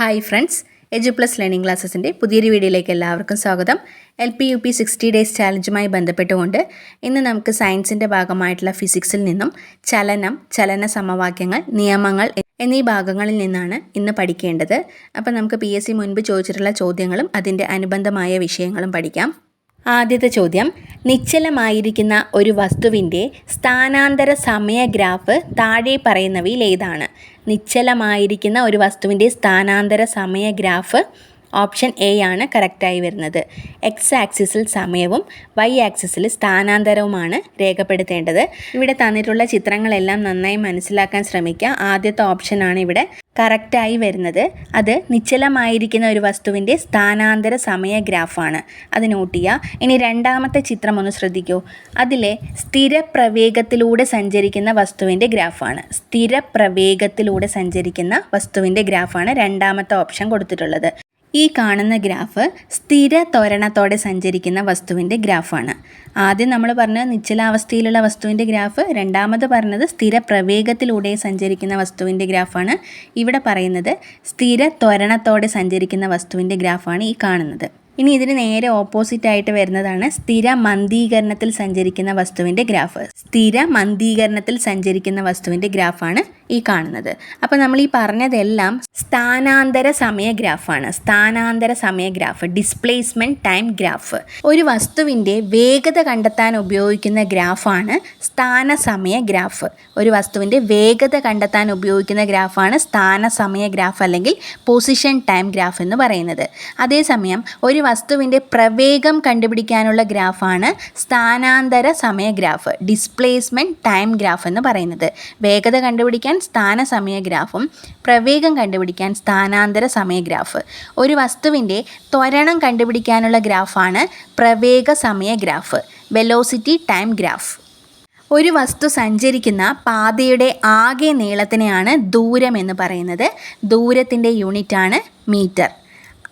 Hi friends edu plus learning ക്ലാസ്സസിന്റെ പുതിയൊരു വീഡിയോയിലേക്ക് എല്ലാവർക്കും സ്വാഗതം. L P U P sixty days ചാലഞ്ചുമായി ബന്ധപ്പെട്ടുകൊണ്ട് ഇന്ന് നമുക്ക് സയൻസിന്റെ ഭാഗമായിട്ടുള്ള ഫിസിക്സിൽ നിന്നും ചലനം ചലന സമവാക്യങ്ങൾ നിയമങ്ങൾ എന്നീ ഭാഗങ്ങളിൽ നിന്നാണ് ഇന്ന് പഠിക്കേണ്ടത്. അപ്പോൾ നമുക്ക് പി എസ് സി മുൻപ് ചോദിച്ചിട്ടുള്ള ചോദ്യങ്ങളും അതിന്റെ അനുബന്ധമായ വിഷയങ്ങളും പഠിക്കാം. ആദ്യത്തെ ചോദ്യം നിശ്ചലമായിരിക്കുന്ന ഒരു വസ്തുവിന്റെ സ്ഥാനാന്തര സമയ ഗ്രാഫ് താഴെ പറയുന്നവയിൽ ഏതാണ്? നിശ്ചലമായിരിക്കുന്ന ഒരു വസ്തുവിന്റെ സ്ഥാനാന്തര സമയ ഗ്രാഫ് ഓപ്ഷൻ എ ആണ് കറക്റ്റായി വരുന്നത്. എക്സ് ആക്സിസിൽ സമയവും വൈ ആക്സിസിൽ സ്ഥാനാന്തരവുമാണ് രേഖപ്പെടുത്തേണ്ടത്. ഇവിടെ തന്നിട്ടുള്ള ചിത്രങ്ങളെല്ലാം നന്നായി മനസ്സിലാക്കാൻ ശ്രമിക്കുക. ആദ്യത്തെ ഓപ്ഷനാണ് ഇവിടെ കറക്റ്റായി വരുന്നത്. അത് നിശ്ചലമായിരിക്കുന്ന ഒരു വസ്തുവിന്റെ സ്ഥാനാന്തര സമയ ഗ്രാഫാണ് അത് നോട്ട് ചെയ്യുക. ഇനി രണ്ടാമത്തെ ചിത്രം ഒന്ന് ശ്രദ്ധിക്കൂ. അതിലെ സ്ഥിരപ്രവേഗത്തിലൂടെ സഞ്ചരിക്കുന്ന വസ്തുവിന്റെ ഗ്രാഫാണ് സ്ഥിരപ്രവേഗത്തിലൂടെ സഞ്ചരിക്കുന്ന വസ്തുവിന്റെ ഗ്രാഫാണ് രണ്ടാമത്തെ ഓപ്ഷൻ കൊടുത്തിട്ടുള്ളത്. ഈ കാണുന്ന ഗ്രാഫ് സ്ഥിര ത്വരണത്തോടെ സഞ്ചരിക്കുന്ന വസ്തുവിന്റെ ഗ്രാഫാണ്. ആദ്യം നമ്മൾ പറഞ്ഞ നിശ്ചലാവസ്ഥയിലുള്ള വസ്തുവിന്റെ ഗ്രാഫ് രണ്ടാമത് പറഞ്ഞത് സ്ഥിര പ്രവേഗത്തിലൂടെ സഞ്ചരിക്കുന്ന വസ്തുവിന്റെ ഗ്രാഫാണ്. ഇവിടെ പറയുന്നത് സ്ഥിര ത്വരണത്തോടെ സഞ്ചരിക്കുന്ന വസ്തുവിന്റെ ഗ്രാഫാണ് ഈ കാണുന്നത്. ഇനി ഇതിന് നേരെ ഓപ്പോസിറ്റ് ആയിട്ട് വരുന്നതാണ് സ്ഥിര മന്ദീകരണത്തിൽ സഞ്ചരിക്കുന്ന വസ്തുവിന്റെ ഗ്രാഫ്. സ്ഥിര മന്ദീകരണത്തിൽ സഞ്ചരിക്കുന്ന വസ്തുവിന്റെ ഗ്രാഫാണ് ഈ കാണുന്നത്. അപ്പോൾ നമ്മൾ ഈ പറഞ്ഞതെല്ലാം സ്ഥാനാന്തര സമയ ഗ്രാഫാണ് സ്ഥാനാന്തര സമയ ഗ്രാഫ് ഡിസ്പ്ലേസ്മെന്റ് ടൈം ഗ്രാഫ്. ഒരു വസ്തുവിന്റെ വേഗത കണ്ടെത്താൻ ഉപയോഗിക്കുന്ന ഗ്രാഫാണ് സ്ഥാന സമയ ഗ്രാഫ്. ഒരു വസ്തുവിന്റെ വേഗത കണ്ടെത്താൻ ഉപയോഗിക്കുന്ന ഗ്രാഫാണ് സ്ഥാനസമയ ഗ്രാഫ് അല്ലെങ്കിൽ പൊസിഷൻ ടൈം ഗ്രാഫ് എന്ന് പറയുന്നത്. അതേസമയം ഒരു വസ്തുവിന്റെ പ്രവേഗം കണ്ടുപിടിക്കാനുള്ള ഗ്രാഫാണ് സ്ഥാനാന്തര സമയ ഗ്രാഫ് ഡിസ്പ്ലേസ്മെന്റ് ടൈം ഗ്രാഫ് എന്ന് പറയുന്നത്. വേഗത കണ്ടുപിടിക്കാൻ സ്ഥാനസമയ ഗ്രാഫും പ്രവേഗം കണ്ടുപിടിക്കാൻ സ്ഥാനാന്തര സമയ ഗ്രാഫ്. ഒരു വസ്തുവിന്റെ ത്വരണം കണ്ടുപിടിക്കാനുള്ള ഗ്രാഫാണ് പ്രവേഗ സമയ ഗ്രാഫ് വെലോസിറ്റി ടൈം ഗ്രാഫ്. ഒരു വസ്തു സഞ്ചരിക്കുന്ന പാതയുടെ ആകെ നീളത്തിനെയാണ് ദൂരം എന്ന് പറയുന്നത്. ദൂരത്തിന്റെ യൂണിറ്റാണ് മീറ്റർ.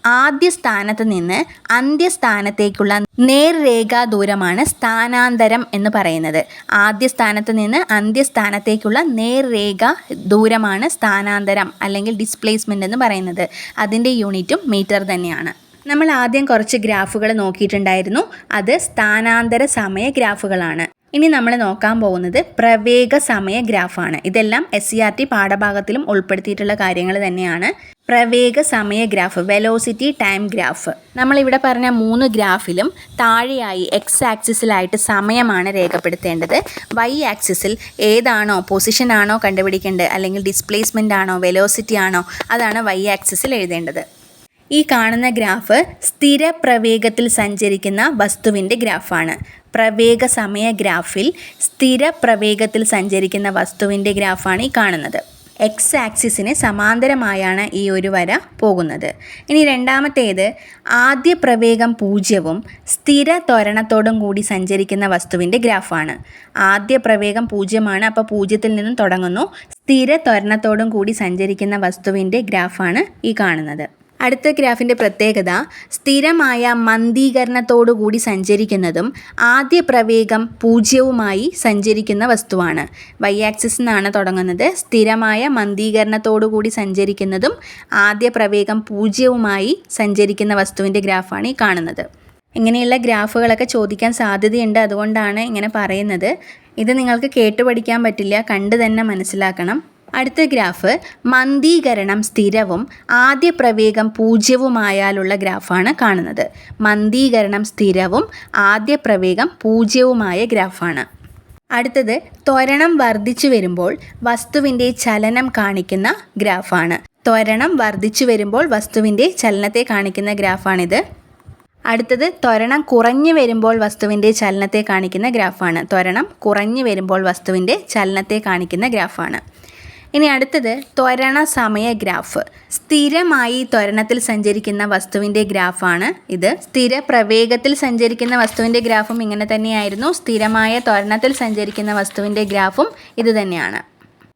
ആദ്യ സ്ഥാനത്ത് നിന്ന് അന്ത്യസ്ഥാനത്തേക്കുള്ള നേർരേഖാ ദൂരമാണ് സ്ഥാനാന്തരം എന്ന് പറയുന്നത്. ആദ്യ സ്ഥാനത്ത് നിന്ന് അന്ത്യസ്ഥാനത്തേക്കുള്ള നേർരേഖ ദൂരമാണ് സ്ഥാനാന്തരം അല്ലെങ്കിൽ ഡിസ്പ്ലേസ്മെന്റ് എന്ന് പറയുന്നത്. അതിന്റെ യൂണിറ്റും മീറ്റർ തന്നെയാണ്. നമ്മൾ ആദ്യം കുറച്ച് ഗ്രാഫുകൾ നോക്കിയിട്ടുണ്ടായിരുന്നു. അത് സ്ഥാനാന്തര സമയ ഗ്രാഫുകളാണ്. ഇനി നമ്മൾ നോക്കാൻ പോകുന്നത് പ്രവേഗ സമയ ഗ്രാഫാണ്. ഇതെല്ലാം എസ് സി ആർ ടി പാഠഭാഗത്തിലും ഉൾപ്പെടുത്തിയിട്ടുള്ള കാര്യങ്ങൾ തന്നെയാണ്. പ്രവേഗ സമയ ഗ്രാഫ് വെലോസിറ്റി ടൈം ഗ്രാഫ് നമ്മളിവിടെ പറഞ്ഞ മൂന്ന് ഗ്രാഫിലും താഴെയായി എക്സ് ആക്സിസിലായിട്ട് സമയമാണ് രേഖപ്പെടുത്തേണ്ടത്. വൈ ആക്സിസിൽ ഏതാണോ പൊസിഷൻ ആണോ കണ്ടുപിടിക്കേണ്ടത് അല്ലെങ്കിൽ ഡിസ്പ്ലേസ്മെന്റ് ആണോ വെലോസിറ്റി ആണോ അതാണ് വൈ ആക്സിസിൽ എഴുതേണ്ടത്. ഈ കാണുന്ന ഗ്രാഫ് സ്ഥിര പ്രവേഗത്തിൽ സഞ്ചരിക്കുന്ന വസ്തുവിന്റെ ഗ്രാഫാണ്. പ്രവേഗ സമയ ഗ്രാഫിൽ സ്ഥിര പ്രവേഗത്തിൽ സഞ്ചരിക്കുന്ന വസ്തുവിന്റെ ഗ്രാഫാണ് ഈ കാണുന്നത്. എക്സ് ആക്സിസിന് സമാന്തരമായാണ് ഈ ഒരു വര പോകുന്നത്. ഇനി രണ്ടാമത്തേത് ആദ്യ പ്രവേഗം പൂജ്യവും സ്ഥിര ത്വരണത്തോടും കൂടി സഞ്ചരിക്കുന്ന വസ്തുവിന്റെ ഗ്രാഫാണ്. ആദ്യ പ്രവേഗം പൂജ്യമാണ് അപ്പോൾ പൂജ്യത്തിൽ നിന്നും തുടങ്ങുന്നു. സ്ഥിര ത്വരണത്തോടും കൂടി സഞ്ചരിക്കുന്ന വസ്തുവിന്റെ ഗ്രാഫാണ് ഈ കാണുന്നത്. അടുത്ത ഗ്രാഫിന്റെ പ്രത്യേകത സ്ഥിരമായ മന്ദീകരണത്തോടുകൂടി സഞ്ചരിക്കുന്നതും ആദ്യ പ്രവേഗം പൂജ്യവുമായി സഞ്ചരിക്കുന്ന വസ്തുവാണ്. വൈ ആക്സിസ് നിന്നാണ് തുടങ്ങുന്നത്. സ്ഥിരമായ മന്ദീകരണത്തോടുകൂടി സഞ്ചരിക്കുന്നതും ആദ്യ പ്രവേഗം പൂജ്യവുമായി സഞ്ചരിക്കുന്ന വസ്തുവിന്റെ ഗ്രാഫാണ് ഈ കാണുന്നത്. ഇങ്ങനെയുള്ള ഗ്രാഫുകളൊക്കെ ചോദിക്കാൻ സാധ്യതയുണ്ട് അതുകൊണ്ടാണ് ഇങ്ങനെ പറയുന്നത്. ഇത് നിങ്ങൾക്ക് കേട്ടു പഠിക്കാൻ പറ്റില്ല കണ്ട് തന്നെ മനസ്സിലാക്കണം. അടുത്ത ഗ്രാഫ് മന്ദീകരണം സ്ഥിരവും ആദ്യ പ്രവേഗം പൂജ്യവുമായാലുള്ള ഗ്രാഫാണ് കാണുന്നത്. മന്ദീകരണം സ്ഥിരവും ആദ്യ പ്രവേഗം പൂജ്യവുമായ ഗ്രാഫാണ്. അടുത്തത് ത്വരണം വർദ്ധിച്ചു വരുമ്പോൾ വസ്തുവിന്റെ ചലനം കാണിക്കുന്ന ഗ്രാഫാണ്. ത്വരണം വർദ്ധിച്ചു വരുമ്പോൾ വസ്തുവിന്റെ ചലനത്തെ കാണിക്കുന്ന ഗ്രാഫാണിത്. അടുത്തത് ത്വരണം കുറഞ്ഞു വരുമ്പോൾ വസ്തുവിന്റെ ചലനത്തെ കാണിക്കുന്ന ഗ്രാഫാണ്. ത്വരണം കുറഞ്ഞു വരുമ്പോൾ വസ്തുവിന്റെ ചലനത്തെ കാണിക്കുന്ന ഗ്രാഫാണ്. ഇനി അടുത്തത് ത്വരണ സമയ ഗ്രാഫ്. സ്ഥിരമായി ത്വരണത്തിൽ സഞ്ചരിക്കുന്ന വസ്തുവിന്റെ ഗ്രാഫാണ് ഇത്. സ്ഥിര പ്രവേഗത്തിൽ സഞ്ചരിക്കുന്ന വസ്തുവിന്റെ ഗ്രാഫും ഇങ്ങനെ തന്നെയായിരുന്നു. സ്ഥിരമായ ത്വരണത്തിൽ സഞ്ചരിക്കുന്ന വസ്തുവിന്റെ ഗ്രാഫും ഇത് തന്നെയാണ്.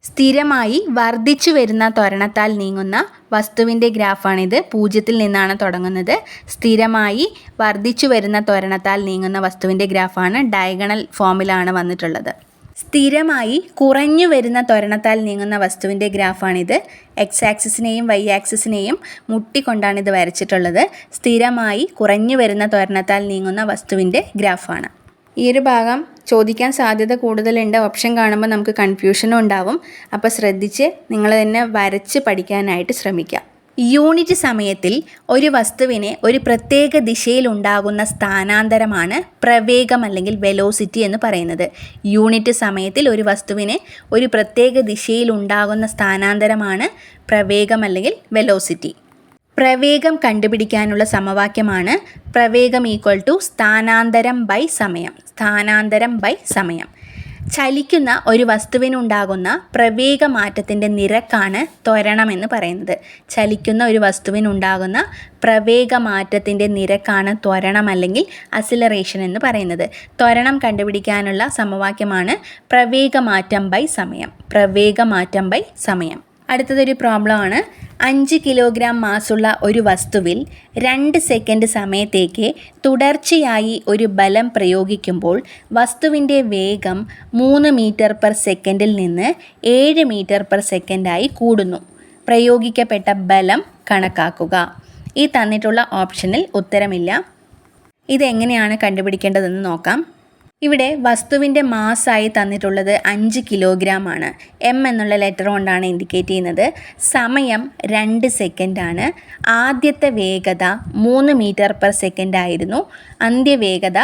സ്ഥിരമായി വർദ്ധിച്ചു വരുന്ന ത്വരണത്താൽ നീങ്ങുന്ന വസ്തുവിന്റെ ഗ്രാഫാണിത്. പൂജ്യത്തിൽ നിന്നാണ് തുടങ്ങുന്നത്. സ്ഥിരമായി വർദ്ധിച്ചു വരുന്ന ത്വരണത്താൽ നീങ്ങുന്ന വസ്തുവിന്റെ ഗ്രാഫാണ് ഡയഗണൽ ഫോമിലാണ് വന്നിട്ടുള്ളത്. സ്ഥിരമായി കുറഞ്ഞു വരുന്ന ത്വരണത്താൽ നീങ്ങുന്ന വസ്തുവിന്റെ ഗ്രാഫാണിത്. എക്സ് ആക്സിസിനെയും വൈ ആക്സിസിനെയും മുട്ടിക്കൊണ്ടാണ് ഇത് വരച്ചിട്ടുള്ളത്. സ്ഥിരമായി കുറഞ്ഞു വരുന്ന ത്വരണത്താൽ നീങ്ങുന്ന വസ്തുവിന്റെ ഗ്രാഫാണ്. ഈ ഒരു ഭാഗം ചോദിക്കാൻ സാധ്യത കൂടുതലുണ്ട്. ഓപ്ഷൻ കാണുമ്പോൾ നമുക്ക് കൺഫ്യൂഷനും ഉണ്ടാവും. അപ്പോൾ ശ്രദ്ധിച്ച് നിങ്ങൾ തന്നെ വരച്ച് പഠിക്കാനായിട്ട് ശ്രമിക്കാം. യൂണിറ്റ് സമയത്തിൽ ഒരു വസ്തുവിനെ ഒരു പ്രത്യേക ദിശയിൽ ഉണ്ടാകുന്ന സ്ഥാനാന്തരമാണ് പ്രവേഗം അല്ലെങ്കിൽ വെലോസിറ്റി എന്ന് പറയുന്നത്. യൂണിറ്റ് സമയത്തിൽ ഒരു വസ്തുവിനെ ഒരു പ്രത്യേക ദിശയിൽ ഉണ്ടാകുന്ന സ്ഥാനാന്തരമാണ് പ്രവേഗം അല്ലെങ്കിൽ വെലോസിറ്റി പ്രവേഗം കണ്ടുപിടിക്കാനുള്ള സമവാക്യമാണ് പ്രവേഗം ഈക്വൽ ടു സ്ഥാനാന്തരം ബൈ സമയം. സ്ഥാനാന്തരം ബൈ സമയം. ചലിക്കുന്ന ഒരു വസ്തുവിനുണ്ടാകുന്ന പ്രവേഗ മാറ്റത്തിന്റെ നിരക്കാണ് ത്വരണം എന്ന് പറയുന്നത്. ചലിക്കുന്ന ഒരു വസ്തുവിനുണ്ടാകുന്ന പ്രവേഗ മാറ്റത്തിന്റെ നിരക്കാണ് ത്വരണം അല്ലെങ്കിൽ അസിലറേഷൻ എന്ന് പറയുന്നത്. ത്വരണം കണ്ടുപിടിക്കാനുള്ള സമവാക്യമാണ് പ്രവേഗമാറ്റം ബൈ സമയം. പ്രവേഗമാറ്റം ബൈ സമയം. അടുത്തതൊരു പ്രോബ്ലമാണ് അഞ്ച് കിലോഗ്രാം മാസുള്ള ഒരു വസ്തുവിൽ രണ്ട് സെക്കൻഡ് സമയത്തേക്ക് തുടർച്ചയായി ഒരു ബലം പ്രയോഗിക്കുമ്പോൾ വസ്തുവിന്റെ വേഗം മൂന്ന് മീറ്റർ പെർ സെക്കൻഡിൽ നിന്ന് ഏഴ് മീറ്റർ പെർ സെക്കൻഡായി കൂടുന്നു. പ്രയോഗിക്കപ്പെട്ട ബലം കണക്കാക്കുക. ഈ തന്നിട്ടുള്ള ഓപ്ഷനിൽ ഉത്തരമില്ല. ഇതെങ്ങനെയാണ് കണ്ടുപിടിക്കേണ്ടതെന്ന് നോക്കാം. ഇവിടെ വസ്തുവിന്റെ മാസ്സായി തന്നിട്ടുള്ളത് അഞ്ച് കിലോഗ്രാം ആണ് എം എന്നുള്ള ലെറ്റർ കൊണ്ടാണ് ഇൻഡിക്കേറ്റ് ചെയ്യുന്നത്. സമയം രണ്ട് സെക്കൻഡാണ് ആദ്യത്തെ വേഗത മൂന്ന് മീറ്റർ പെർ സെക്കൻഡ് ആയിരുന്നു. അന്ത്യവേഗത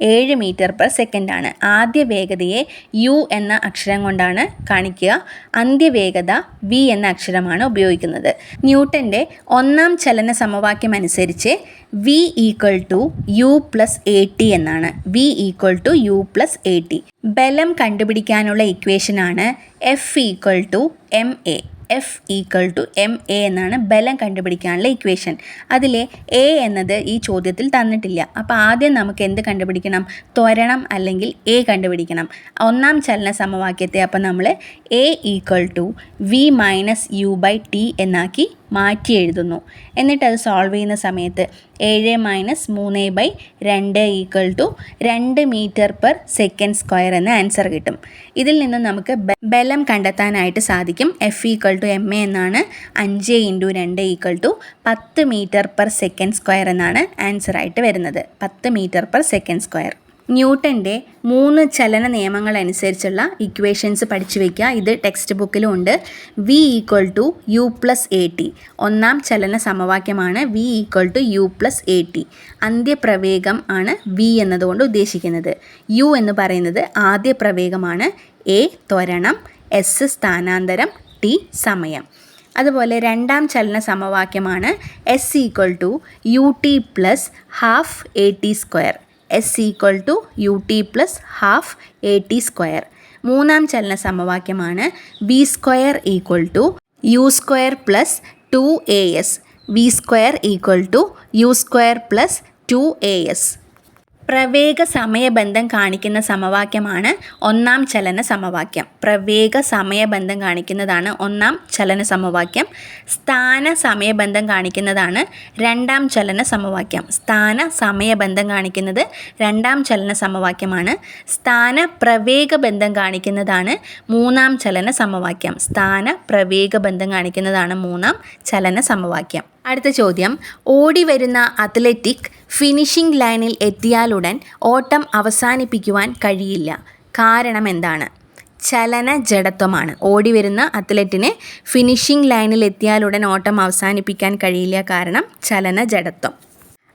ഏഴ് മീറ്റർ പെർ ആണ് ആദ്യ വേഗതയെ യു എന്ന അക്ഷരം കൊണ്ടാണ് കാണിക്കുക. അന്ത്യവേഗത വി എന്ന അക്ഷരമാണ് ഉപയോഗിക്കുന്നത്. ന്യൂട്ടന്റെ ഒന്നാം ചലന സമവാക്യം അനുസരിച്ച് V equal to U plus A T എന്നാണ്. V equal to U plus A T. ബലം കണ്ടുപിടിക്കാനുള്ള ഇക്വേഷനാണ് F equal to M A. F equal to M A എന്നാണ് ബലം കണ്ടുപിടിക്കാനുള്ള ഇക്വേഷൻ അതിലെ എ എന്നത് ഈ ചോദ്യത്തിൽ തന്നിട്ടില്ല. അപ്പോൾ ആദ്യം നമുക്ക് എന്ത് കണ്ടുപിടിക്കണം? ത്വരണം അല്ലെങ്കിൽ എ കണ്ടുപിടിക്കണം. ഒന്നാം ചലന സമവാക്യത്തെ അപ്പോൾ നമ്മൾ A equal to V minus U by T എന്നാക്കി മാറ്റി എഴുതുന്നു. എന്നിട്ട് അത് സോൾവ് ചെയ്യുന്ന സമയത്ത് ഏഴ് മൈനസ് മൂന്ന് ബൈ രണ്ട് ഈക്വൽ ടു രണ്ട് മീറ്റർ പെർ സെക്കൻഡ് സ്ക്വയർ എന്ന ആൻസർ കിട്ടും. ഇതിൽ നിന്ന് നമുക്ക് ബലം കണ്ടെത്താനായിട്ട് സാധിക്കും. F equal to M A എന്നാണ് അഞ്ച് ഇന്റു രണ്ട് ഈക്വൽ ടു പത്ത് മീറ്റർ പെർ സെക്കൻഡ് സ്ക്വയർ എന്നാണ് ആൻസർ ആയിട്ട് വരുന്നത്. പത്ത് മീറ്റർ പെർ സെക്കൻഡ് സ്ക്വയർ. ന്യൂട്ടന്റെ മൂന്ന് ചലന നിയമങ്ങൾ അനുസരിച്ചുള്ള ഇക്വേഷൻസ് പഠിച്ചു വയ്ക്കുക. ഇത് ടെക്സ്റ്റ് ബുക്കിലും ഉണ്ട്. V equal to U plus A T ഒന്നാം ചലന സമവാക്യമാണ് V equal to U plus A T അന്ത്യപ്രവേഗം ആണ് വി എന്നതുകൊണ്ട് ഉദ്ദേശിക്കുന്നത്. യു എന്ന് പറയുന്നത് ആദ്യ പ്രവേഗമാണ് എ ത്വരണം എസ് സ്ഥാനാന്തരം ടി സമയം. അതുപോലെ രണ്ടാം ചലന സമവാക്യമാണ് S equal to U T plus half A T square S equal to U T plus half A T square മൂന്നാം ചലന സമവാക്യമാണ് V square equal to U square plus two A S V square equal to U square plus two A S പ്രവേഗ സമയബന്ധം കാണിക്കുന്ന സമവാക്യമാണ് ഒന്നാം ചലന സമവാക്യം. പ്രവേഗ സമയബന്ധം കാണിക്കുന്നതാണ് ഒന്നാം ചലന സമവാക്യം. സ്ഥാന സമയബന്ധം കാണിക്കുന്നതാണ് രണ്ടാം ചലന സമവാക്യം. സ്ഥാന സമയബന്ധം കാണിക്കുന്നത് രണ്ടാം ചലന സമവാക്യമാണ്. സ്ഥാന പ്രവേഗ ബന്ധം കാണിക്കുന്നതാണ് മൂന്നാം ചലന സമവാക്യം. സ്ഥാന പ്രവേഗ ബന്ധം കാണിക്കുന്നതാണ് മൂന്നാം ചലന സമവാക്യം. അടുത്ത ചോദ്യം. ഓടി വരുന്ന അത്ലറ്റിക് ഫിനിഷിംഗ് ലൈനിൽ എത്തിയാലുടൻ ഓട്ടം അവസാനിപ്പിക്കുവാൻ കഴിയില്ല. കാരണം എന്താണ്? ചലന ജഡത്വമാണ്. ഓടി വരുന്ന അത്ലറ്റിന് ഫിനിഷിംഗ് ലൈനിൽ എത്തിയാലുടൻ ഓട്ടം അവസാനിപ്പിക്കാൻ കഴിയില്ല. കാരണം ചലന ജഡത്വം.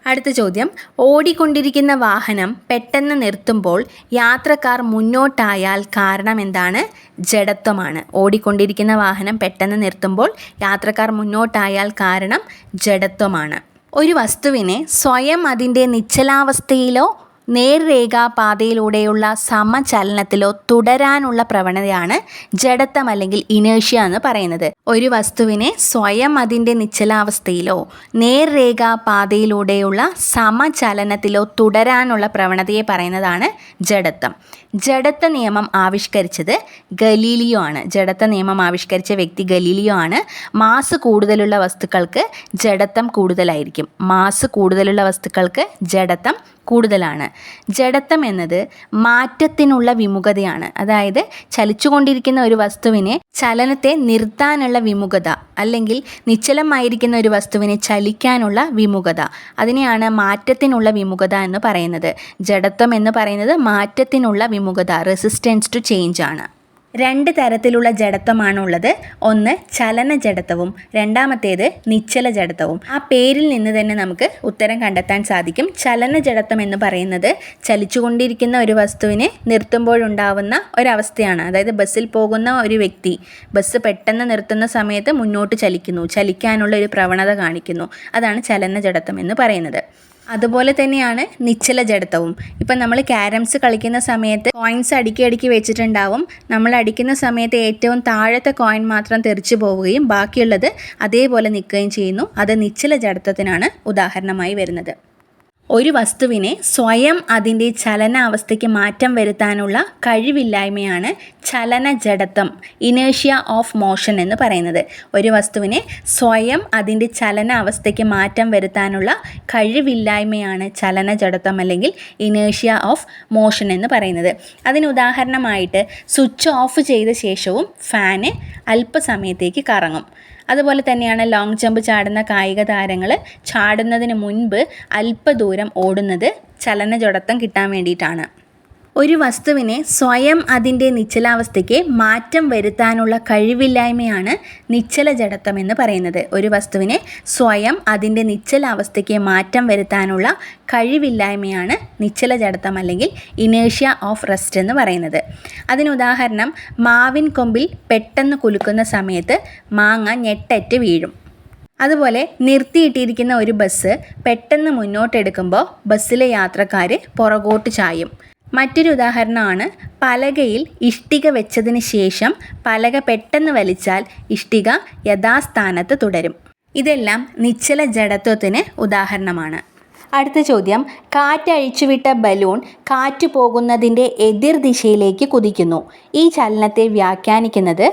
അടുത്ത ചോദ്യം. ഓടിക്കൊണ്ടിരിക്കുന്ന വാഹനം പെട്ടെന്ന് നിർത്തുമ്പോൾ യാത്രക്കാർ മുന്നോട്ടായാൽ കാരണം എന്താണ്? ജഡത്വമാണ്. ഓടിക്കൊണ്ടിരിക്കുന്ന വാഹനം പെട്ടെന്ന് നിർത്തുമ്പോൾ യാത്രക്കാർ മുന്നോട്ടായാൽ കാരണം ജഡത്വമാണ്. ഒരു വസ്തുവിനെ സ്വയം അതിന്റെ നിശ്ചലാവസ്ഥയിലോ നേർരേഖാപാതയിലൂടെയുള്ള സമചലനത്തിലോ തുടരാനുള്ള പ്രവണതയാണ് ജഡത്വം അല്ലെങ്കിൽ ഇനേഷ്യ എന്ന് പറയുന്നത്. ഒരു വസ്തുവിനെ സ്വയം അതിന്റെ നിശ്ചലാവസ്ഥയിലോ നേർരേഖാപാതയിലൂടെയുള്ള സമചലനത്തിലോ തുടരാനുള്ള പ്രവണതയെ പറയുന്നതാണ് ജഡത്വം. ജഡത്വ നിയമം ആവിഷ്കരിച്ചത് ഗലീലിയോ ആണ്. ജഡത്വ നിയമം ആവിഷ്കരിച്ച വ്യക്തി ഗലീലിയോ ആണ്. മാസ് കൂടുതലുള്ള വസ്തുക്കൾക്ക് ജഡത്വം കൂടുതലായിരിക്കും. മാസ് കൂടുതലുള്ള വസ്തുക്കൾക്ക് ജഡത്വം കൂടുതലാണ്. ജഡത്വം എന്നത് മാറ്റത്തിനുള്ള വിമുഖതയാണ്. അതായത് ചലിച്ചുകൊണ്ടിരിക്കുന്ന ഒരു വസ്തുവിനെ ചലനത്തെ നിർത്താനുള്ള വിമുഖത അല്ലെങ്കിൽ നിശ്ചലമായിരിക്കുന്ന ഒരു വസ്തുവിനെ ചലിക്കാനുള്ള വിമുഖത. അതിനെയാണ് മാറ്റത്തിനുള്ള വിമുഖത എന്ന് പറയുന്നത്. ജഡത്വം എന്ന് പറയുന്നത് മാറ്റത്തിനുള്ള വിമുഖത റെസിസ്റ്റൻസ് ടു ചേഞ്ച് ആണ്. രണ്ട് തരത്തിലുള്ള ജഡത്വമാണുള്ളത്. ഒന്ന് ചലന ജഡത്വവും രണ്ടാമത്തേത് നിശ്ചല ജഡത്വവും. ആ പേരിൽ നിന്ന് തന്നെ നമുക്ക് ഉത്തരം കണ്ടെത്താൻ സാധിക്കും. ചലന ജഡത്വം എന്ന് പറയുന്നത് ചലിച്ചുകൊണ്ടിരിക്കുന്ന ഒരു വസ്തുവിനെ നിർത്തുമ്പോഴുണ്ടാവുന്ന ഒരവസ്ഥയാണ്. അതായത് ബസ്സിൽ പോകുന്ന ഒരു വ്യക്തി ബസ് പെട്ടെന്ന് നിർത്തുന്ന സമയത്ത് മുന്നോട്ട് ചലിക്കുന്നു. ചലിക്കാനുള്ള ഒരു പ്രവണത കാണിക്കുന്നു. അതാണ് ചലന ജഡത്വം എന്ന് പറയുന്നത്. അതുപോലെ തന്നെയാണ് നിശ്ചല ജഡത്വവും. ഇപ്പം നമ്മൾ ക്യാരംസ് കളിക്കുന്ന സമയത്ത് കോയിൻസ് അടുക്കി അടുക്കി വെച്ചിട്ടുണ്ടാവും. നമ്മൾ അടിക്കുന്ന സമയത്ത് ഏറ്റവും താഴത്തെ കോയിൻ മാത്രം തെറിച്ചു പോവുകയും ബാക്കിയുള്ളത് അതേപോലെ നിൽക്കുകയും ചെയ്യുന്നു. അത് നിശ്ചല ജഡത്വത്തിനാണ് ഉദാഹരണമായി വരുന്നത്. ഒരു വസ്തുവിനെ സ്വയം അതിന്റെ ചലനാവസ്ഥയ്ക്ക് മാറ്റം വരുത്താനുള്ള കഴിവില്ലായ്മയാണ് ചലന ജഡത്വം ഇനേഷ്യ ഓഫ് മോഷൻ എന്ന് പറയുന്നത്. ഒരു വസ്തുവിനെ സ്വയം അതിന്റെ ചലനാവസ്ഥയ്ക്ക് മാറ്റം വരുത്താനുള്ള കഴിവില്ലായ്മയാണ് ചലന ജഡത്വം അല്ലെങ്കിൽ ഇനേഷ്യ ഓഫ് മോഷൻ എന്ന് പറയുന്നത്. അതിന് ഉദാഹരണമായിട്ട് സ്വിച്ച് ഓഫ് ചെയ്ത ശേഷവും ഫാന് അല്പസമയത്തേക്ക് കറങ്ങും. അതുപോലെ തന്നെയാണ് ലോങ് ജമ്പ് ചാടുന്ന കായിക താരങ്ങൾ. ചാടുന്നതിന് മുൻപ് അല്പദൂരം ഓടുന്നത് ചലനജടത്വം കിട്ടാൻ വേണ്ടിയിട്ടാണ്. ഒരു വസ്തുവിനെ സ്വയം അതിന്റെ നിശ്ചലാവസ്ഥയ്ക്ക് മാറ്റം വരുത്താനുള്ള കഴിവില്ലായ്മയാണ് നിശ്ചല ജഡത്വം എന്ന് പറയുന്നത്. ഒരു വസ്തുവിനെ സ്വയം അതിന്റെ നിശ്ചലാവസ്ഥയ്ക്ക് മാറ്റം വരുത്താനുള്ള കഴിവില്ലായ്മയാണ് നിശ്ചല ജഡത്വം അല്ലെങ്കിൽ ഇനേഷ്യ ഓഫ് റെസ്റ്റ് എന്ന് പറയുന്നത്. അതിന് ഉദാഹരണം മാവിൻ കൊമ്പിൽ പെട്ടെന്ന് കുലുക്കുന്ന സമയത്ത് മാങ്ങ ഞെട്ടറ്റ് വീഴും. അതുപോലെ നിർത്തിയിട്ടിരിക്കുന്ന ഒരു ബസ് പെട്ടെന്ന് മുന്നോട്ടെടുക്കുമ്പോൾ ബസ്സിലെ യാത്രക്കാർ പുറകോട്ട് ചായും. മറ്റൊരു ഉദാഹരണമാണ് പലകയിൽ ഇഷ്ടിക വെച്ചതിന് ശേഷം പലക പെട്ടെന്ന് വലിച്ചാൽ ഇഷ്ടിക യഥാസ്ഥാനത്ത് തുടരും. ഇതെല്ലാം നിശ്ചല ജഡത്വത്തിന് ഉദാഹരണമാണ്. അടുത്ത ചോദ്യം കാറ്റഴിച്ചുവിട്ട ബലൂൺ കാറ്റ് പോകുന്നതിന്റെ എതിർ ദിശയിലേക്ക് കുതിക്കുന്നു. ഈ ചലനത്തെ വ്യാഖ്യാനിക്കുന്നത്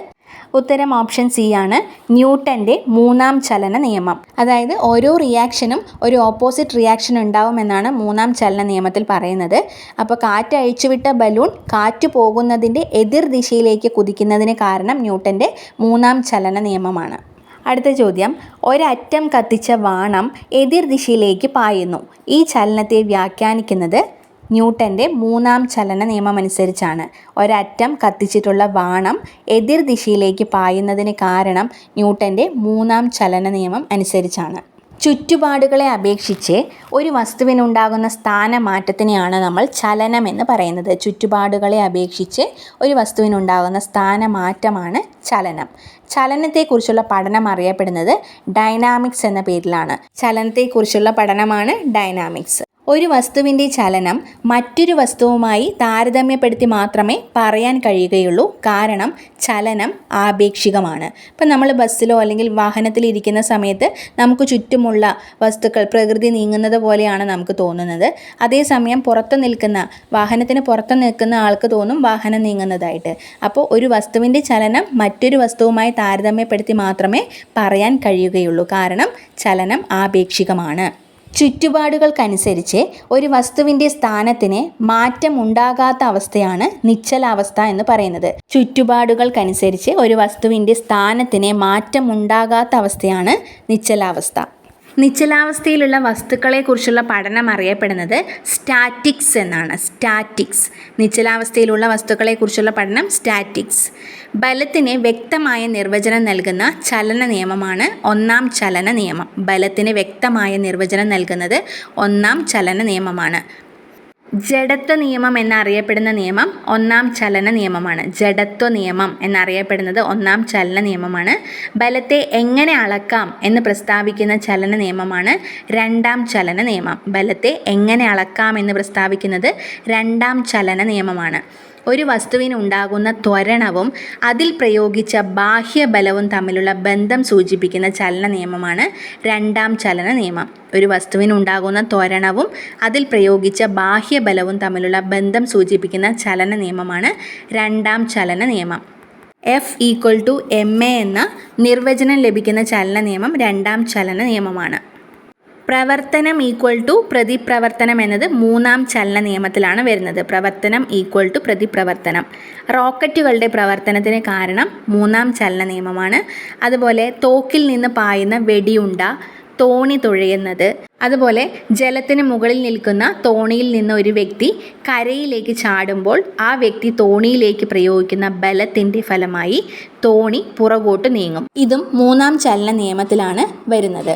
ഉത്തരം ഓപ്ഷൻ സി ആണ്. ന്യൂട്ടന്റെ മൂന്നാം ചലന നിയമം. അതായത് ഓരോ റിയാക്ഷനും ഒരു ഓപ്പോസിറ്റ് റിയാക്ഷൻ ഉണ്ടാവുമെന്നാണ് മൂന്നാം ചലന നിയമത്തിൽ പറയുന്നത്. അപ്പോൾ കാറ്റ് അഴിച്ചുവിട്ട ബലൂൺ കാറ്റ് പോകുന്നതിന്റെ എതിർ ദിശയിലേക്ക് കുതിക്കുന്നതിന് കാരണം ന്യൂട്ടന്റെ മൂന്നാം ചലന നിയമമാണ്. അടുത്ത ചോദ്യം. ഒരറ്റം കത്തിച്ച വാണം എതിർ ദിശയിലേക്ക് പായുന്നു. ഈ ചലനത്തെ വ്യാഖ്യാനിക്കുന്നത് ന്യൂട്ടന്റെ മൂന്നാം ചലന നിയമമനുസരിച്ചാണ്. ഒരറ്റം കത്തിച്ചിട്ടുള്ള വാണം എതിർ ദിശയിലേക്ക് പായുന്നതിന് കാരണം ന്യൂട്ടന്റെ മൂന്നാം ചലന നിയമം അനുസരിച്ചാണ്. ചുറ്റുപാടുകളെ അപേക്ഷിച്ച് ഒരു വസ്തുവിനുണ്ടാകുന്ന സ്ഥാനമാറ്റത്തിനെയാണ് നമ്മൾ ചലനം എന്ന് പറയുന്നത്. ചുറ്റുപാടുകളെ അപേക്ഷിച്ച് ഒരു വസ്തുവിനുണ്ടാകുന്ന സ്ഥാനമാറ്റമാണ് ചലനം. ചലനത്തെക്കുറിച്ചുള്ള പഠനം അറിയപ്പെടുന്നത് ഡൈനാമിക്സ് എന്ന പേരിലാണ്. ചലനത്തെക്കുറിച്ചുള്ള പഠനമാണ് ഡൈനാമിക്സ്. ഒരു വസ്തുവിന്റെ ചലനം മറ്റൊരു വസ്തുവുമായി താരതമ്യപ്പെടുത്തി മാത്രമേ പറയാൻ കഴിയുകയുള്ളൂ. കാരണം ചലനം ആപേക്ഷികമാണ്. ഇപ്പം നമ്മൾ ബസ്സിലോ അല്ലെങ്കിൽ വാഹനത്തിൽ ഇരിക്കുന്ന സമയത്ത് നമുക്ക് ചുറ്റുമുള്ള വസ്തുക്കൾ പ്രകൃതി നീങ്ങുന്നത് പോലെയാണ് നമുക്ക് തോന്നുന്നത്. അതേസമയം പുറത്ത് നിൽക്കുന്ന വാഹനത്തിന് പുറത്ത് നിൽക്കുന്ന ആൾക്ക് തോന്നും വാഹനം നീങ്ങുന്നതായിട്ട്. അപ്പോൾ ഒരു വസ്തുവിന്റെ ചലനം മറ്റൊരു വസ്തുവുമായി താരതമ്യപ്പെടുത്തി മാത്രമേ പറയാൻ കഴിയുകയുള്ളൂ. കാരണം ചലനം ആപേക്ഷികമാണ്. ചുറ്റുപാടുകൾക്കനുസരിച്ച് ഒരു വസ്തുവിന്റെ സ്ഥാനത്തിന് മാറ്റം ഉണ്ടാകാത്ത അവസ്ഥയാണ് നിശ്ചലാവസ്ഥ എന്ന് പറയുന്നത്. ചുറ്റുപാടുകൾക്കനുസരിച്ച് ഒരു വസ്തുവിന്റെ സ്ഥാനത്തിന് മാറ്റം ഉണ്ടാകാത്ത അവസ്ഥയാണ് നിശ്ചലാവസ്ഥ. നിശ്ചലാവസ്ഥയിലുള്ള വസ്തുക്കളെക്കുറിച്ചുള്ള പഠനം അറിയപ്പെടുന്നത് സ്റ്റാറ്റിക്സ് എന്നാണ്. സ്റ്റാറ്റിക്സ്. നിശ്ചലാവസ്ഥയിലുള്ള വസ്തുക്കളെക്കുറിച്ചുള്ള പഠനം സ്റ്റാറ്റിക്സ്. ബലത്തിന് വ്യക്തമായ നിർവചനം നൽകുന്ന ചലന നിയമമാണ് ഒന്നാം ചലന നിയമം. ബലത്തിന് വ്യക്തമായ നിർവചനം നൽകുന്നത് ഒന്നാം ചലന നിയമമാണ്. ജഡത്വ നിയമം എന്നറിയപ്പെടുന്ന നിയമം ഒന്നാം ചലന നിയമമാണ്. ജഡത്വ നിയമം എന്നറിയപ്പെടുന്നത് ഒന്നാം ചലന നിയമമാണ്. ബലത്തെ എങ്ങനെ അളക്കാം എന്ന് പ്രസ്താവിക്കുന്ന ചലന നിയമമാണ് രണ്ടാം ചലന നിയമം. ബലത്തെ എങ്ങനെ അളക്കാം എന്ന് പ്രസ്താവിക്കുന്നത് രണ്ടാം ചലന നിയമമാണ്. ഒരു വസ്തുവിനുണ്ടാകുന്ന ത്വരണവും അതിൽ പ്രയോഗിച്ച ബാഹ്യബലവും തമ്മിലുള്ള ബന്ധം സൂചിപ്പിക്കുന്ന ചലന നിയമമാണ് രണ്ടാം ചലന നിയമം. ഒരു വസ്തുവിനുണ്ടാകുന്ന ത്വരണവും അതിൽ പ്രയോഗിച്ച ബാഹ്യബലവും തമ്മിലുള്ള ബന്ധം സൂചിപ്പിക്കുന്ന ചലന നിയമമാണ് രണ്ടാം ചലന നിയമം. F equal to M A എന്ന നിർവചനം ലഭിക്കുന്ന ചലന നിയമം രണ്ടാം ചലന നിയമമാണ്. പ്രവർത്തനം ഈക്വൽ ടു പ്രതിപ്രവർത്തനം എന്നത് മൂന്നാം ചലന നിയമത്തിലാണ് വരുന്നത്. പ്രവർത്തനം ഈക്വൽ ടു പ്രതിപ്രവർത്തനം. റോക്കറ്റുകളുടെ പ്രവർത്തനത്തിന് കാരണം മൂന്നാം ചലന നിയമമാണ്. അതുപോലെ തോക്കിൽ നിന്ന് പായുന്ന വെടിയുണ്ട തോണി തുഴയുന്നത് അതുപോലെ ജലത്തിന് മുകളിൽ നിൽക്കുന്ന തോണിയിൽ നിന്ന് ഒരു വ്യക്തി കരയിലേക്ക് ചാടുമ്പോൾ ആ വ്യക്തി തോണിയിലേക്ക് പ്രയോഗിക്കുന്ന ബലത്തിന്റെ ഫലമായി തോണി പുറകോട്ട് നീങ്ങും. ഇതും മൂന്നാം ചലന നിയമത്തിലാണ് വരുന്നത്.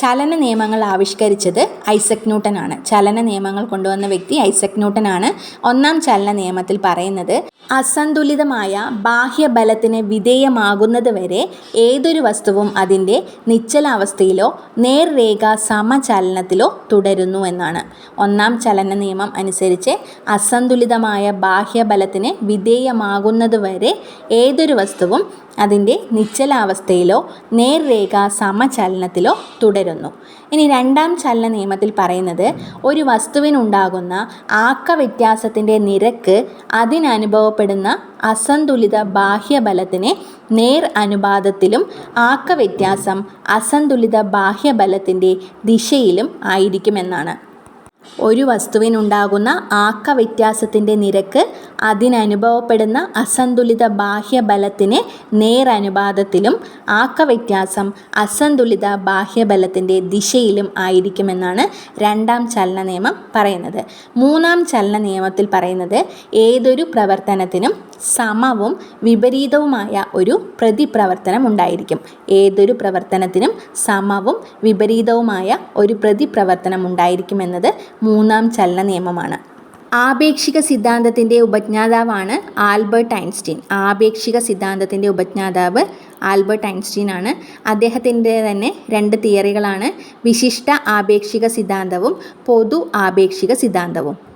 ചലന നിയമങ്ങൾ ആവിഷ്കരിച്ചത് ഐസക് ന്യൂട്ടനാണ്. ചലന നിയമങ്ങൾ കൊണ്ടുവന്ന വ്യക്തി ഐസക് ന്യൂട്ടനാണ്. ഒന്നാം ചലന നിയമത്തിൽ പറയുന്നത് അസന്തുലിതമായ ബാഹ്യബലത്തിന് വിധേയമാകുന്നത് വരെ ഏതൊരു വസ്തുവും അതിന്റെ നിശ്ചലാവസ്ഥയിലോ നേർരേഖ സമചലനത്തിലോ തുടരുന്നു എന്നാണ്. ഒന്നാം ചലന നിയമം അനുസരിച്ച് അസന്തുലിതമായ ബാഹ്യബലത്തിന് വിധേയമാകുന്നത് വരെ ഏതൊരു വസ്തുവും അതിന്റെ നിശ്ചലാവസ്ഥയിലോ നേർരേഖ സമചലനത്തിലോ തുടരുന്നു. ഇനി രണ്ടാം ചലന നിയമത്തിൽ പറയുന്നത് ഒരു വസ്തുവിനുണ്ടാകുന്ന ആക്ക വ്യത്യാസത്തിന്റെ നിരക്ക് അതിനനുഭവപ്പെടുന്ന അസന്തുലിത ബാഹ്യബലത്തിന് നേർ അനുപാതത്തിലും ആക്ക വ്യത്യാസം അസന്തുലിത ബാഹ്യബലത്തിന്റെ ദിശയിലും ആയിരിക്കുമെന്നാണ്. ഒരു വസ്തുവിനുണ്ടാകുന്ന ആക്ക വ്യത്യാസത്തിന്റെ നിരക്ക് അതിനനുഭവപ്പെടുന്ന അസന്തുലിത ബാഹ്യബലത്തിന് നേരനുപാതത്തിലും ആക്ക വ്യത്യാസം അസന്തുലിത ബാഹ്യബലത്തിന്റെ ദിശയിലും ആയിരിക്കുമെന്നാണ് രണ്ടാം ചലന നിയമം പറയുന്നത്. മൂന്നാം ചലന നിയമത്തിൽ പറയുന്നത് ഏതൊരു പ്രവർത്തനത്തിനും സമവും വിപരീതവുമായ ഒരു പ്രതിപ്രവർത്തനം ഉണ്ടായിരിക്കും ഏതൊരു പ്രവർത്തനത്തിനും സമവും വിപരീതവുമായ ഒരു പ്രതിപ്രവർത്തനം ഉണ്ടായിരിക്കുമെന്നത് മൂന്നാം ചലന നിയമമാണ്. ആപേക്ഷിക സിദ്ധാന്തത്തിന്റെ ഉപജ്ഞാതാവാണ് ആൽബർട്ട് ഐൻസ്റ്റീൻ. ആപേക്ഷിക സിദ്ധാന്തത്തിന്റെ ഉപജ്ഞാതാവ് ആൽബർട്ട് ഐൻസ്റ്റീൻ ആണ്. അദ്ദേഹത്തിന്റെ തന്നെ രണ്ട് തിയറികളാണ്. വിശിഷ്ട ആപേക്ഷിക സിദ്ധാന്തവും പൊതു ആപേക്ഷിക സിദ്ധാന്തവും.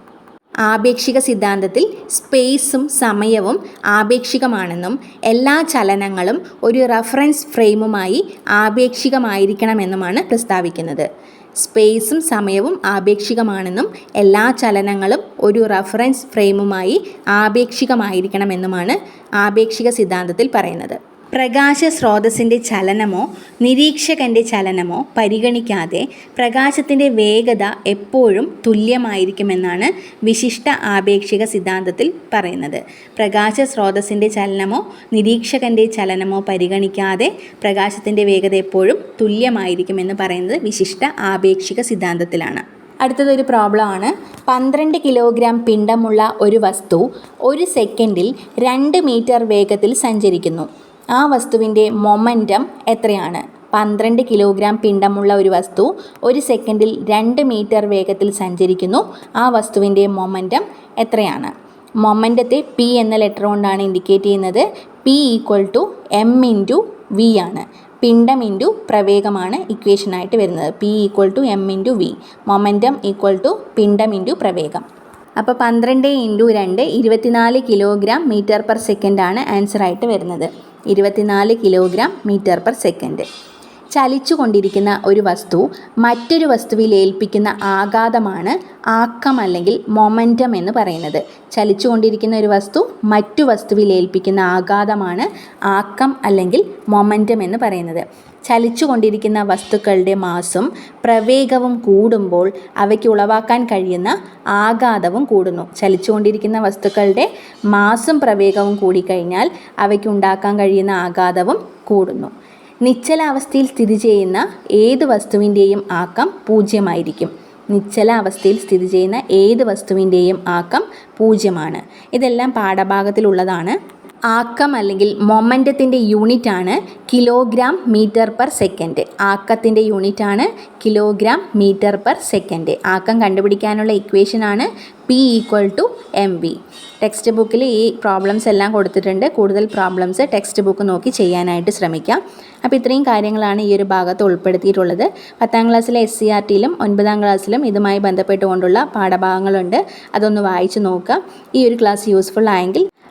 ആപേക്ഷിക സിദ്ധാന്തത്തിൽ സ്പേസും സമയവും ആപേക്ഷികമാണെന്നും എല്ലാ ചലനങ്ങളും ഒരു റഫറൻസ് ഫ്രെയിമുമായി ആപേക്ഷികമായിരിക്കണമെന്നുമാണ് പ്രസ്താവിക്കുന്നത്. സ്പേസും സമയവും ആപേക്ഷികമാണെന്നും എല്ലാ ചലനങ്ങളും ഒരു റഫറൻസ് ഫ്രെയിമുമായി ആപേക്ഷികമായിരിക്കണമെന്നുമാണ് ആപേക്ഷിക സിദ്ധാന്തത്തിൽ പറയുന്നത്. പ്രകാശ സ്രോതസ്സിന്റെ ചലനമോ നിരീക്ഷകന്റെ ചലനമോ പരിഗണിക്കാതെ പ്രകാശത്തിന്റെ വേഗത എപ്പോഴും തുല്യമായിരിക്കുമെന്നാണ് വിശിഷ്ട ആപേക്ഷിക സിദ്ധാന്തത്തിൽ പറയുന്നത്. പ്രകാശ സ്രോതസ്സിന്റെ ചലനമോ നിരീക്ഷകന്റെ ചലനമോ പരിഗണിക്കാതെ പ്രകാശത്തിന്റെ വേഗത എപ്പോഴും തുല്യമായിരിക്കുമെന്ന് പറയുന്നത് വിശിഷ്ട ആപേക്ഷിക സിദ്ധാന്തത്തിലാണ്. അടുത്തതൊരു പ്രോബ്ലമാണ്. പന്ത്രണ്ട് കിലോഗ്രാം പിണ്ടമുള്ള ഒരു വസ്തു ഒരു സെക്കൻഡിൽ രണ്ട് മീറ്റർ വേഗത്തിൽ സഞ്ചരിക്കുന്നു. ആ വസ്തുവിന്റെ മൊമന്റം എത്രയാണ്? പന്ത്രണ്ട് കിലോഗ്രാം പിണ്ടമുള്ള ഒരു വസ്തു ഒരു സെക്കൻഡിൽ രണ്ട് മീറ്റർ വേഗത്തിൽ സഞ്ചരിക്കുന്നു. ആ വസ്തുവിന്റെ മൊമന്റം എത്രയാണ്? മൊമന്റത്തെ പി എന്ന ലെറ്റർ കൊണ്ടാണ് ഇൻഡിക്കേറ്റ് ചെയ്യുന്നത്. P equal to M into V ആണ്. പിണ്ഡം ഇന്റു പ്രവേഗമാണ് ഇക്വേഷനായിട്ട് വരുന്നത്. P equal to M into V. Momentum equal to പിണ്ഡം ഇന്റു പ്രവേഗം. അപ്പോൾ പന്ത്രണ്ട് ഇന്റു രണ്ട് ഇരുപത്തിനാല് കിലോഗ്രാം മീറ്റർ പെർ സെക്കൻഡാണ് ആൻസറായിട്ട് വരുന്നത്. ഇരുപത്തിനാല് കിലോഗ്രാം മീറ്റർ പെർ സെക്കൻഡ്. ചലിച്ചു കൊണ്ടിരിക്കുന്ന ഒരു വസ്തു മറ്റൊരു വസ്തുവിൽ ഏൽപ്പിക്കുന്ന ആഘാതമാണ് ആക്കം അല്ലെങ്കിൽ മൊമന്റം എന്ന് പറയുന്നത്. ചലിച്ചുകൊണ്ടിരിക്കുന്ന ഒരു വസ്തു മറ്റു വസ്തുവിൽ ഏൽപ്പിക്കുന്ന ആഘാതമാണ് ആക്കം അല്ലെങ്കിൽ മൊമന്റം എന്ന് പറയുന്നത്. ചലിച്ചുകൊണ്ടിരിക്കുന്ന വസ്തുക്കളുടെ മാസും പ്രവേഗവും കൂടുമ്പോൾ അവയ്ക്ക് ഉളവാക്കാൻ കഴിയുന്ന ആഘാതവും കൂടുന്നു. ചലിച്ചുകൊണ്ടിരിക്കുന്ന വസ്തുക്കളുടെ മാസും പ്രവേഗവും കൂടിക്കഴിഞ്ഞാൽ അവയ്ക്ക് ഉണ്ടാക്കാൻ കഴിയുന്ന ആഘാതവും കൂടുന്നു. നിശ്ചലാവസ്ഥയിൽ സ്ഥിതി ചെയ്യുന്ന ഏത് വസ്തുവിന്റെയും ആക്കം പൂജ്യമായിരിക്കും. നിശ്ചലാവസ്ഥയിൽ സ്ഥിതി ചെയ്യുന്ന ഏത് വസ്തുവിന്റെയും ആക്കം പൂജ്യമാണ്. ഇതെല്ലാം പാഠഭാഗത്തിലുള്ളതാണ്. ആക്കം അല്ലെങ്കിൽ മൊമന്റത്തിന്റെ ആണ് കിലോഗ്രാം മീറ്റർ പെർ സെക്കൻഡ്. ആക്കത്തിന്റെ ആണ് കിലോഗ്രാം മീറ്റർ പെർ സെക്കൻഡ്. ആക്കം കണ്ടുപിടിക്കാനുള്ള ഇക്വേഷനാണ് P equal to M V text ബുക്കിൽ ഈ പ്രോബ്ലംസ് എല്ലാം കൊടുത്തിട്ടുണ്ട്. കൂടുതൽ പ്രോബ്ലംസ് ടെക്സ്റ്റ് ബുക്ക് നോക്കി ചെയ്യാനായിട്ട് ശ്രമിക്കാം. അപ്പോൾ ഇത്രയും കാര്യങ്ങളാണ് ഈ ഒരു ഭാഗത്ത് ഉൾപ്പെടുത്തിയിട്ടുള്ളത്. പത്താം ക്ലാസ്സിലെ എസ് സി ആർ ടിയിലും ഒൻപതാം ക്ലാസ്സിലും ഇതുമായി ബന്ധപ്പെട്ടുകൊണ്ടുള്ള പാഠഭാഗങ്ങളുണ്ട്. അതൊന്ന് വായിച്ച് നോക്കുക ഈ ഒരു ക്ലാസ് യൂസ്ഫുൾ ആയെങ്കിൽ